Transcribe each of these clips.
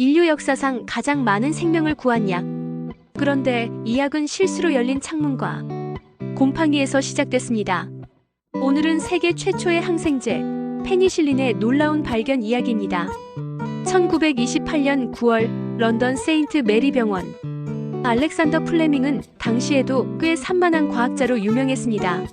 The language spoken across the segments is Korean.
인류 역사상 가장 많은 생명을 구한 약. 그런데 이 약은 실수로 열린 창문과 곰팡이에서 시작됐습니다. 오늘은 세계 최초의 항생제 페니실린의 놀라운 발견 이야기입니다. 1928년 9월 런던 세인트 메리 병원 알렉산더 플레밍은 당시에도 꽤 산만한 과학자로 유명했습니다.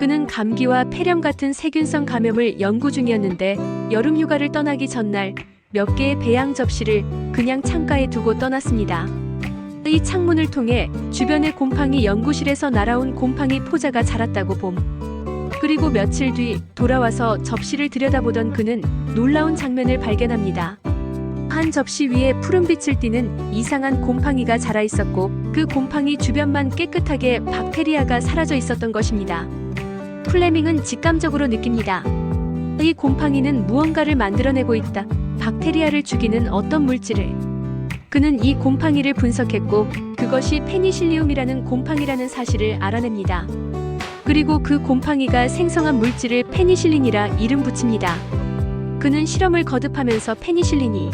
그는 감기와 폐렴 같은 세균성 감염을 연구 중이었는데 여름 휴가를 떠나기 전날 몇 개의 배양 접시를 그냥 창가에 두고 떠났습니다. 이 창문을 통해 주변의 곰팡이 연구실에서 날아온 곰팡이 포자가 자랐다고 봄. 그리고 며칠 뒤 돌아와서 접시를 들여다보던 그는 놀라운 장면을 발견합니다. 한 접시 위에 푸른빛을 띠는 이상한 곰팡이가 자라 있었고 그 곰팡이 주변만 깨끗하게 박테리아가 사라져 있었던 것입니다. 플레밍은 직감적으로 느낍니다. 이 곰팡이는 무언가를 만들어내고 있다. 박테리아를 죽이는 어떤 물질을. 그는 이 곰팡이를 분석했고 그것이 페니실리움이라는 곰팡이라는 사실을 알아냅니다. 그리고 그 곰팡이가 생성한 물질을 페니실린이라 이름 붙입니다. 그는 실험을 거듭하면서 페니실린이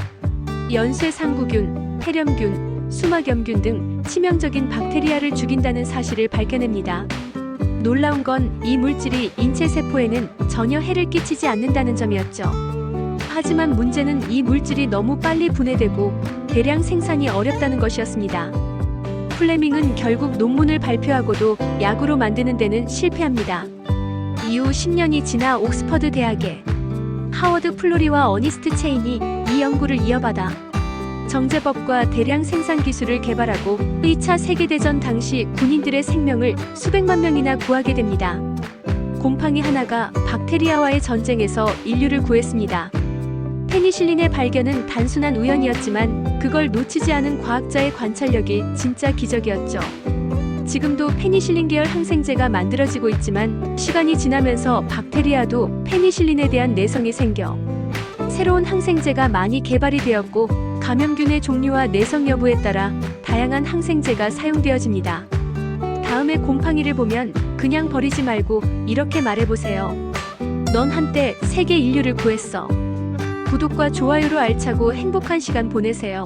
연쇄 상구균, 폐렴균, 수막염균 등 치명적인 박테리아를 죽인다는 사실을 밝혀냅니다. 놀라운 건 이 물질이 인체 세포에는 전혀 해를 끼치지 않는다는 점이었죠. 하지만 문제는 이 물질이 너무 빨리 분해되고 대량 생산이 어렵다는 것이었습니다. 플레밍은 결국 논문을 발표하고도 약으로 만드는 데는 실패합니다. 이후 10년이 지나 옥스퍼드 대학의 하워드 플로리와 어니스트 체인이 이 연구를 이어받아 정제법과 대량 생산 기술을 개발하고 2차 세계대전 당시 군인들의 생명을 수백만 명이나 구하게 됩니다. 곰팡이 하나가 박테리아와의 전쟁에서 인류를 구했습니다. 페니실린의 발견은 단순한 우연이었지만 그걸 놓치지 않은 과학자의 관찰력이 진짜 기적이었죠. 지금도 페니실린 계열 항생제가 만들어지고 있지만 시간이 지나면서 박테리아도 페니실린에 대한 내성이 생겨 새로운 항생제가 많이 개발이 되었고 감염균의 종류와 내성 여부에 따라 다양한 항생제가 사용되어집니다. 다음에 곰팡이를 보면 그냥 버리지 말고 이렇게 말해보세요. 넌 한때 세계 인류를 구했어. 구독과 좋아요로 알차고 행복한 시간 보내세요.